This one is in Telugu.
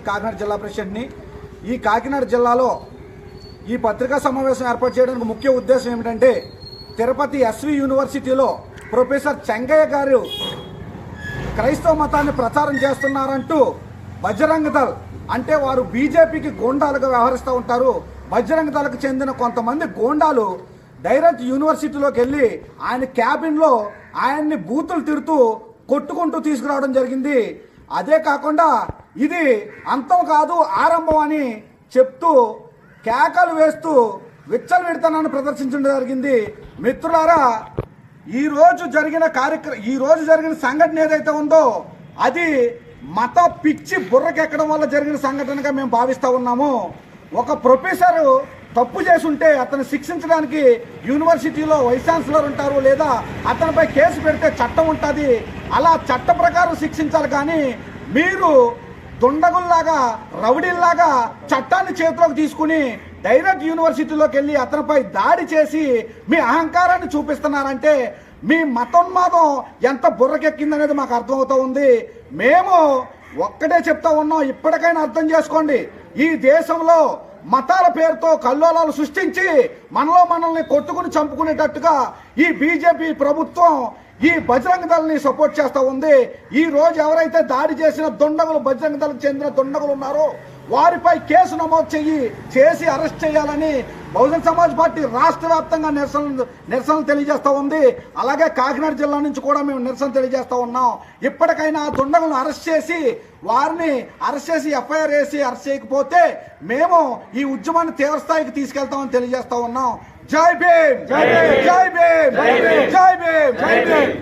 కాకినాడ జిల్లా ప్రెసిడెంట్ని. ఈ కాకినాడ జిల్లాలో ఈ పత్రికా సమావేశం ఏర్పాటు చేయడానికి ముఖ్య ఉద్దేశం ఏమిటంటే తిరుపతి ఎస్వి యూనివర్సిటీలో ప్రొఫెసర్ చెంగయ్య గారు క్రైస్తవ మతాన్ని ప్రచారం చేస్తున్నారంటూ బజరంగ దళ్ అంటే వారు బీజేపీకి గోండాలుగా వ్యవహరిస్తూ ఉంటారు. బజరంగ దళకు చెందిన కొంతమంది గోండాలు డైరెక్ట్ యూనివర్సిటీలోకి వెళ్ళి ఆయన క్యాబిన్లో ఆయన్ని బూతులు తిడుతూ కొట్టుకుంటూ తీసుకురావడం జరిగింది. అదే కాకుండా ఇది అంతం కాదు ఆరంభం అని చెప్తూ కేకలు వేస్తూ విచ్చలు విడతానని ప్రదర్శించడం జరిగింది. మిత్రులారా ఈరోజు జరిగిన కార్యక్రమం ఈ రోజు జరిగిన సంఘటన ఏదైతే ఉందో అది మత పిచ్చి బుర్రకెక్కడం వల్ల జరిగిన సంఘటనగా మేము భావిస్తూ ఉన్నాము. ఒక ప్రొఫెసరు తప్పు చేసుంటే అతను శిక్షించడానికి యూనివర్సిటీలో వైస్ ఛాన్సలర్ ఉంటారు లేదా అతనిపై కేసు పెడితే చట్టం ఉంటుంది అలా చట్ట ప్రకారం శిక్షించాలి కానీ మీరు దుండగుల్లాగా రౌడీల్లాగా చట్టాన్ని చేతిలోకి తీసుకుని డైరెక్ట్ యూనివర్సిటీలోకి వెళ్ళి అతనిపై దాడి చేసి మీ అహంకారాన్ని చూపిస్తున్నారంటే మీ మతోన్మాదం ఎంత బుర్రకెక్కిందనేది మాకు అర్థమవుతూ ఉంది. మేము ఒక్కటే చెప్తా ఉన్నాం ఇప్పటికైనా అర్థం చేసుకోండి. ఈ దేశంలో మతాల పేరుతో కల్లోలాలు సృష్టించి మనలో మనల్ని కొట్టుకుని చంపుకునేటట్టుగా ఈ బీజేపీ ప్రభుత్వం ఈ బజరంగ దళని సపోర్ట్ చేస్తూ ఉంది. ఈ రోజు ఎవరైతే దాడి చేసిన దొండగులు బజరంగ దళకు చెందిన దొండగులు ఉన్నారో వారిపై కేసు నమోదు చెయ్యి చేసి అరెస్ట్ చేయాలని బహుజన్ సమాజ్ పార్టీ రాష్ట్ర వ్యాప్తంగా నిరసన నిరసనలు తెలియజేస్తూ ఉంది. అలాగే కాకినాడ జిల్లా నుంచి కూడా మేము నిరసన తెలియజేస్తూ ఉన్నాం. ఇప్పటికైనా ఆ దుండగులను అరెస్ట్ చేసి వారిని అరెస్ట్ చేసి ఎఫ్ఐఆర్ వేసి అరెస్ట్ చేయకపోతే మేము ఈ ఉద్యమాన్ని తీవ్ర స్థాయికి తీసుకెళ్తామని తెలియజేస్తా ఉన్నాం. జై భీమ్! జై భీమ్! జై భీమ్! జై భీమ్